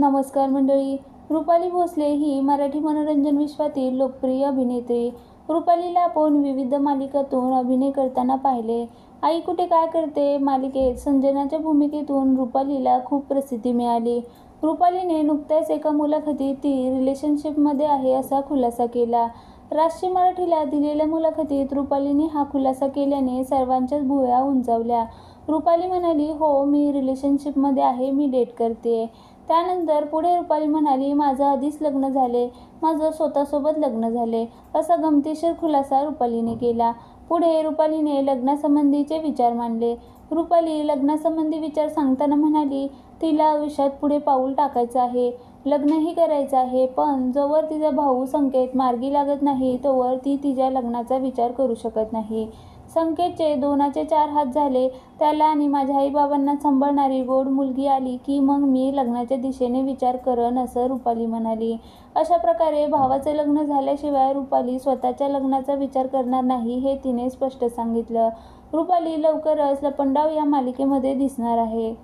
नमस्कार मंडळी रुपाली भोसले ही मराठी मनोरंजन विश्वातील लोकप्रिय अभिनेत्री रुपालीला आपण विविध मालिकातून अभिनय करताना पाहिले. आई कुठे काय करते? मालिकेत संजनाच्या भूमिकेतून रुपालीला खूप प्रसिद्धी मिळाली. रुपालीने नुकत्याच एका मुलाखतीत ती रिलेशनशिपमध्ये आहे असा खुलासा केला. राष्ट्रीय मराठीला दिलेल्या मुलाखतीत रुपालीने हा खुलासा केल्याने सर्वांच्याच भुया उंचावल्या. रुपाली म्हणाली हो मी रिलेशनशिपमध्ये आहे मी डेट करते त्यानंतर पुढे रुपाली म्हणाली माझं आधीच लग्न झाले. माझं स्वतःसोबत लग्न झाले. असा गमतीशीर खुलासा रुपालीने केला. पुढे रुपालीने लग्नासंबंधीचे विचार मांडले. रुपाली लग्नासंबंधी विचार सांगताना म्हणाली तिला आयुष्यात पुढे पाऊल टाकायचं आहे. लग्नही करायचं आहे पण जोवर तिचा भाऊ संकेत मार्गी लागत नाही तोवर ती तिच्या लग्नाचा विचार करू शकत नाही. संकेतचे दोनाचे चार हात झाले त्याला आणि माझ्या आईबाबांना सांभाळणारी गोड मुलगी आली की मग मी लग्नाच्या दिशेने विचार करन असं रुपाली म्हणाली. अशा प्रकारे भावाचं लग्न झाल्याशिवाय रुपाली स्वतःच्या लग्नाचा विचार करणार नाही हे तिने स्पष्ट सांगितलं. रुपाली लवकरच लपंडाव या मालिकेमध्ये दिसणार आहे.